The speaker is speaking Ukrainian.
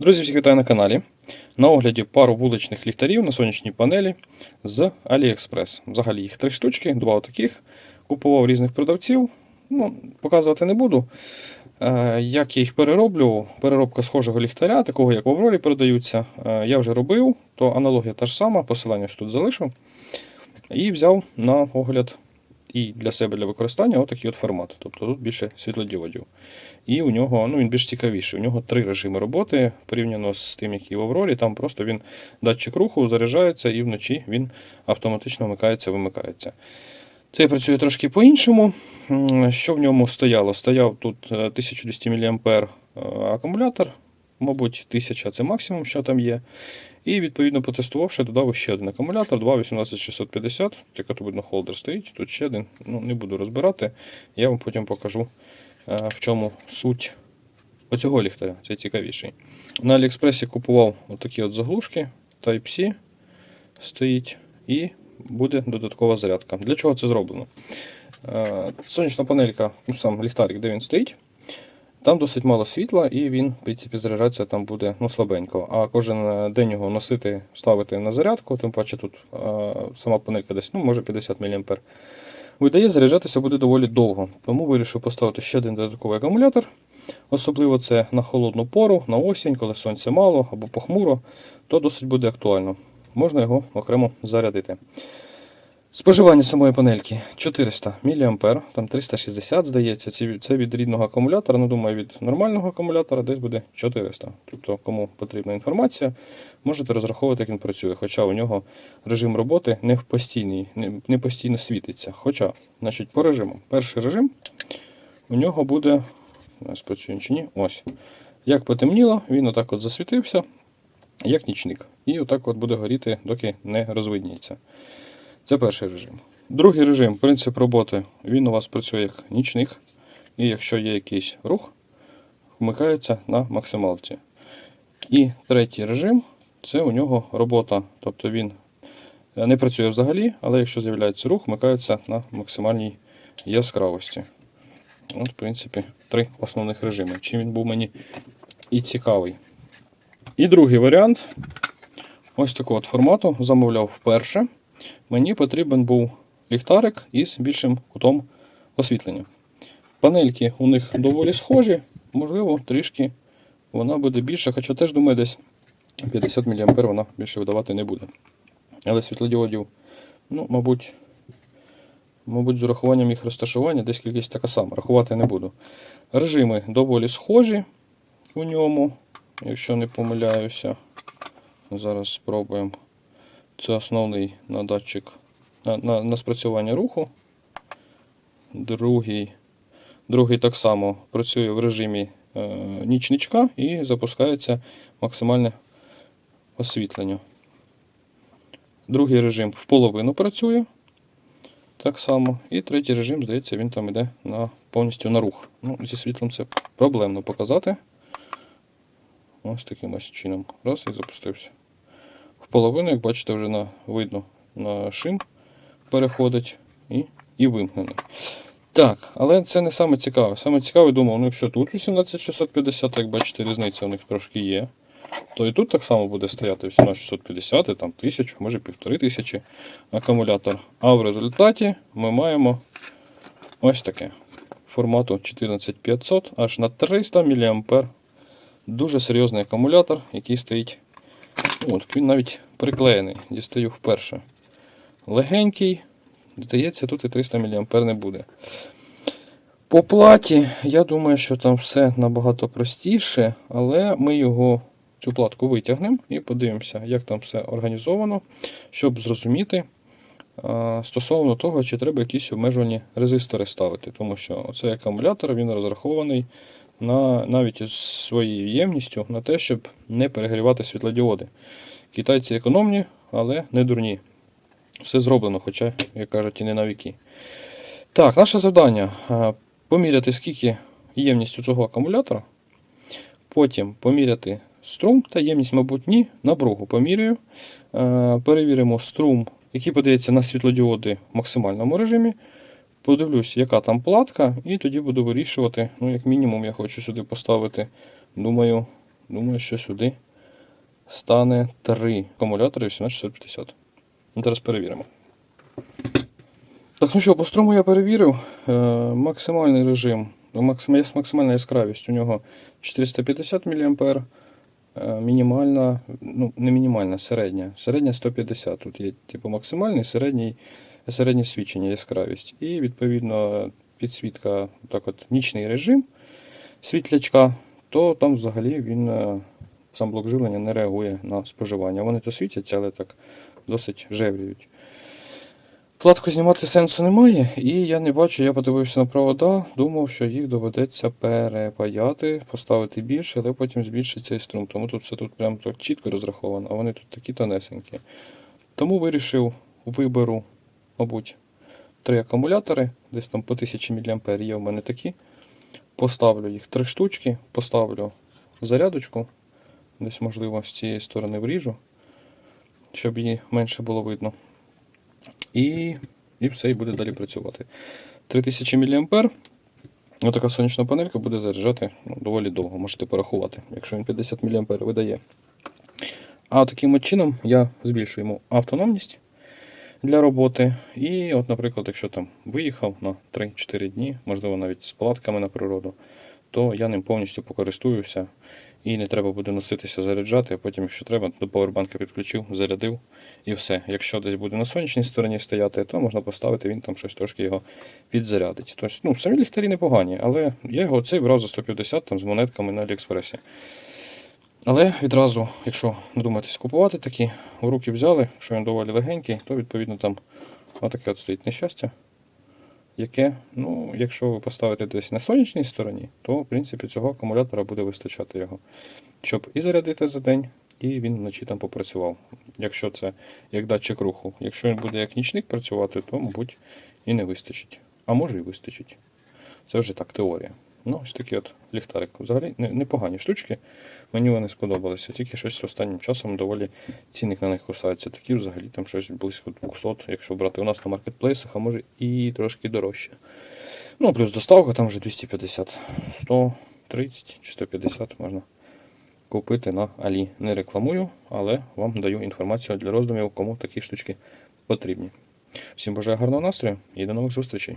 Друзі, всіх вітаю на каналі. На огляді пару вуличних ліхтарів на сонячній панелі з AliExpress. Взагалі їх три штучки, два таких. Купував різних продавців. Ну, показувати не буду. Е, Як я їх перероблю, переробка схожого ліхтаря, такого як в Аврорі продаються, е, я вже робив, то аналогія та ж сама, посилання тут залишу. І взяв на огляд і для себе для використання отакий от формат. Тобто тут більше світлодіодів. І у нього ну, він більш цікавіший. У нього три режими роботи порівняно з тим, який в Аврорі. Там просто він датчик руху заряджається і вночі він автоматично вмикається, вимикається. Це працює трошки по-іншому. Що в ньому стояло? Стояв тут е, 1200 мА акумулятор, мабуть, 1000 це максимум, що там є. І відповідно потестувавши, додав ще один акумулятор 28650. Як тут видно, холдер стоїть. Тут ще один. Ну, не буду розбирати. Я вам потім покажу, е, в чому суть оцього ліхтаря. Це цікавіший. На Аліекспресі купував отакі от заглушки Type-C стоїть. І буде додаткова зарядка. Для чого це зроблено? Е, Сонячна панелька, ну сам ліхтарик, де він стоїть. Там досить мало світла, і він, в принципі, заряджатися там буде ну, слабенько. А кожен е, день його носити, ставити на зарядку, тим паче тут е, сама панелька десь, ну, може 50 мА. Видає, заряджатися буде доволі довго. Тому вирішив поставити ще один додатковий акумулятор. Особливо це на холодну пору, на осінь, коли сонця мало або похмуро, то досить буде актуально. Можна його окремо зарядити. Споживання самої панельки 400 мА, там 360, здається. Це від рідного акумулятора. Ну, думаю, від нормального акумулятора десь буде 400. Тобто, кому потрібна інформація, можете розраховувати, як він працює. Хоча у нього режим роботи не постійний, не, постійно світиться. Хоча, значить, по режиму. Перший режим у нього буде. у нас працює чи ні? Ось. Як потемніло, він отак от засвітився, як нічник. І отак от буде горіти, доки не розвидніється. Це перший режим. Другий режим, принцип роботи, він у вас працює як нічник. І якщо є якийсь рух, вмикається на максималці. І третій режим це у нього робота. Тобто він е, не працює взагалі, але якщо з'являється рух, вмикається на максимальній яскравості. От, в принципі, три основних режими. Чим він був мені і цікавий. І другий варіант ось такого от формату замовляв вперше. Мені потрібен був ліхтарик із більшим кутом освітлення. Панельки у них доволі схожі, можливо, трішки вона буде більша, хоча теж думаю, десь 50 мА вона більше видавати не буде. Але світлодіодів, ну, мабуть, мабуть, з урахуванням їх розташування десь кількість така сама. Рахувати не буду. Режими доволі схожі у ньому, якщо не помиляюся. Зараз спробуємо. Це основний на датчик на, на, на спрацювання руху. Другий, другий так само працює в режимі е, нічничка і запускається максимальне освітлення. Другий режим в половину працює. Так само. І третій режим, здається, він там йде на, повністю на рух. Ну, зі світлом це проблемно показати. Ось таким ось чином. Раз і запустився. В половину, як бачите, вже на, видно на шим переходить і, і вимкнений. Так, але це не саме цікаве. Саме цікаве думав, ну якщо тут 18650, як бачите, різниця у них трошки є. То і тут так само буде стояти 18650, там 1000, може 1500 акумулятор. А в результаті ми маємо ось таке формату 14500 аж на 300 мА. Дуже серйозний акумулятор, який стоїть От, він навіть приклеєний, дістаю вперше. Легенький, здається, тут і 300 мА не буде. По платі, я думаю, що там все набагато простіше, але ми його, цю платку витягнемо і подивимося, як там все організовано, щоб зрозуміти стосовно того, чи треба якісь обмежувані резистори ставити. Тому що цей акумулятор він розрахований на, навіть із своєю ємністю на те, щоб не перегрівати світлодіоди. Китайці економні, але не дурні. Все зроблено, хоча, як кажуть, і не на віки. Так, наше завдання поміряти, скільки ємність у цього акумулятора. Потім поміряти струм та ємність, мабуть, ні. Напругу поміряю. Е, Перевіримо струм, який подається на світлодіоди в максимальному режимі. Подивлюсь, яка там платка, і тоді буду вирішувати. Ну, як мінімум, я хочу сюди поставити, думаю, Думаю, що сюди стане 3 акумулятори 18650. Ну, Зараз перевіримо. Так, ну що, по струму я перевірив. Е, максимальний режим, максим, максимальна яскравість у нього 450 мА. Е, мінімальна, ну, не мінімальна, середня. Середня 150. Тут є типу максимальний, середній, середнє свідчення, яскравість. І відповідно підсвітка, так от, нічний режим світлячка, то там взагалі він е, сам блок живлення не реагує на споживання. Вони то світяться, але так досить жевріють. Платку знімати сенсу немає, і я не бачу, я подивився на провода, думав, що їх доведеться перепаяти, поставити більше, але потім збільшиться і струм. Тому тут все тут прям так чітко розраховано, а вони тут такі тонесенькі. Тому вирішив виберу, мабуть, три акумулятори, десь там по 1000 мА є в мене такі. Поставлю їх три штучки, поставлю зарядочку, десь, можливо, з цієї сторони вріжу, щоб її менше було видно. І, і все, і буде далі працювати. 3000 мА. Отака сонячна панелька буде заряджати ну, доволі довго, можете порахувати, якщо він 50 мА видає. А таким чином я збільшую йому автономність для роботи. І, от, наприклад, якщо там виїхав на 3-4 дні, можливо, навіть з палатками на природу, то я ним повністю покористуюся і не треба буде носитися, заряджати, а потім, якщо треба, до повербанка підключив, зарядив і все. Якщо десь буде на сонячній стороні стояти, то можна поставити, він там щось трошки його підзарядить. Тобто, ну, самі ліхтарі непогані, але я його цей брав за 150 там, з монетками на Аліекспресі. Але відразу, якщо надумаєтесь купувати такі, в руки взяли, що він доволі легенький, то відповідно там отаке от стоїть нещастя, яке, ну, якщо ви поставите десь на сонячній стороні, то в принципі цього акумулятора буде вистачати його, щоб і зарядити за день, і він вночі там попрацював. Якщо це як датчик руху. Якщо він буде як нічник працювати, то, мабуть, і не вистачить. А може і вистачить. Це вже так теорія. Ну, ось такий от ліхтарик. Взагалі непогані штучки. Мені вони сподобалися. Тільки щось останнім часом доволі цінник на них кусається. Такі взагалі там щось близько 200, якщо брати у нас на маркетплейсах, а може і трошки дорожче. Ну, плюс доставка там вже 250, 130 чи 150 можна купити на Алі. Не рекламую, але вам даю інформацію для роздумів, кому такі штучки потрібні. Всім бажаю гарного настрою і до нових зустрічей.